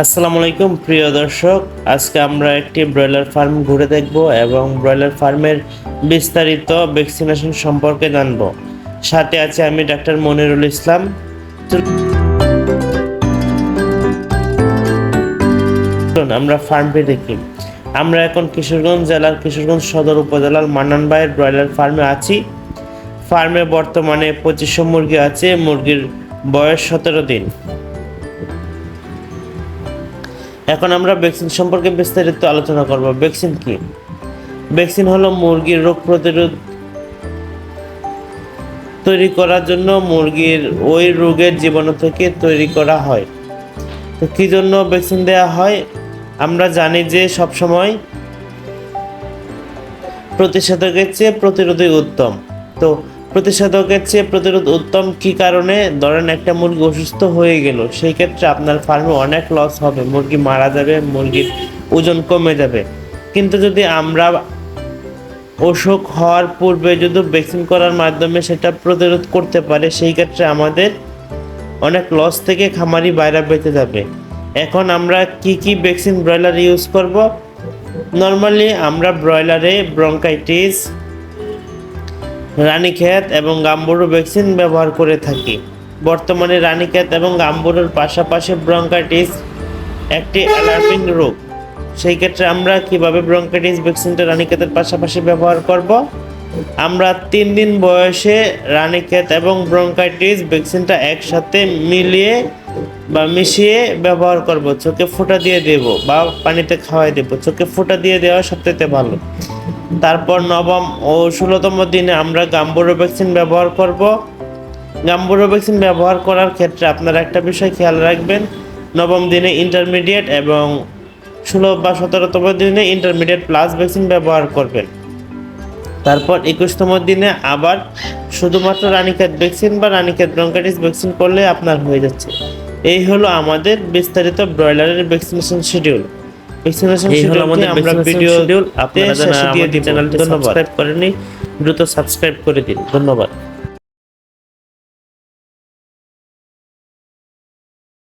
আসসালামু আলাইকুম, প্রিয় দর্শক। আজকে আমরা একটি ব্রয়লার ফার্ম ঘুরে দেখব এবং ব্রয়লার ফার্মের বিস্তারিত ভ্যাকসিনেশন সম্পর্কে জানব। সাথে আছে আমি ডাক্তার মনিরুল ইসলাম। আমরা ফার্মটি দেখি। আমরা এখন কিশোরগঞ্জ জেলার কিশোরগঞ্জ সদর উপজেলার মান্নান ব্রয়লার ফার্মে আছি। ফার্মে বর্তমানে পঁচিশশো মুরগি আছে, মুরগির বয়স সতেরো দিন। এখন আমরা ভ্যাকসিন সম্পর্কে বিস্তারিত আলোচনা করব। ভ্যাকসিন কি? ভ্যাকসিন হলো মুরগির রোগ প্রতিরোধ তৈরি করার জন্য মুরগির ওই রোগের জীবাণু থেকে তৈরি করা হয়। তো কি জন্য ভ্যাকসিন দেওয়া হয়? আমরা জানি যে সবসময় প্রতিষেধকের চেয়ে প্রতিরোধই উত্তম। তো প্রতিষেধকের চেয়ে প্রতিরোধ উত্তম কি কারণে? ধরেন একটা মুরগি অসুস্থ হয়ে গেল, সেই ক্ষেত্রে আপনার ফার্মে অনেক লস হবে। মুরগি মারা যাবে, মুরগির ওজন কমে যাবে। কিন্তু যদি আমরা অসুখ হওয়ার পূর্বে যদি ভ্যাকসিন করার মাধ্যমে সেটা প্রতিরোধ করতে পারে, সেই ক্ষেত্রে আমাদের অনেক লস থেকে খামারি বাইরে বেঁচে যাবে। এখন আমরা কি কি ভ্যাকসিন ব্রয়লার ইউজ করব? নর্মালি আমরা ব্রয়লারে ব্রঙ্কাইটিস রানীক্ষেত এবং গাম্বুরু ভ্যাকসিন ব্যবহার করে থাকি। বর্তমানে রানীক্ষেত এবং গাম্বুরুর পাশাপাশি ব্রঙ্কাইটিস একটি অ্যালার্মিং রোগ। সেই ক্ষেত্রে আমরা কীভাবে ব্রঙ্কাইটিস ভ্যাকসিনটা রানীক্ষেতের পাশাপাশি ব্যবহার করব? আমরা তিন দিন বয়সে রানীক্ষেত এবং ব্রঙ্কাইটিস ভ্যাকসিনটা একসাথে মিলিয়ে বা মিশিয়ে ব্যবহার করব। চোখে ফোঁটা দিয়ে দেব বা পানিতে খাওয়াই দেব। চোখে ফোঁটা দিয়ে দেওয়া সবথেকে ভালো। তারপর নবম ও ষোলোতম দিনে আমরা গাম্বুরো ভ্যাকসিন ব্যবহার করব। গাম্বুরো ভ্যাকসিন ব্যবহার করার ক্ষেত্রে আপনারা একটা বিষয় খেয়াল রাখবেন। নবম দিনে ইন্টারমিডিয়েট এবং ষোলো বা সতেরোতম দিনে ইন্টারমিডিয়েট প্লাস ভ্যাকসিন ব্যবহার করবেন। তারপর একুশতম দিনে আবার শুধুমাত্র রানীক্ষেত ভ্যাকসিন বা রানীক্ষেত ব্রঙ্কাইটিস ভ্যাকসিন করলে আপনার হয়ে যাচ্ছে। এই হলো আমাদের বিস্তারিত ব্রয়লারের ভ্যাকসিনেশন শিডিউল এই হলো আমাদের আমরা ভিডিও। schedule। আপনারা যারা আমাদের চ্যানেলটি চ্যানেলটি সাবস্ক্রাইব করেনি দ্রুত সাবস্ক্রাইব করে দিন। ধন্যবাদ।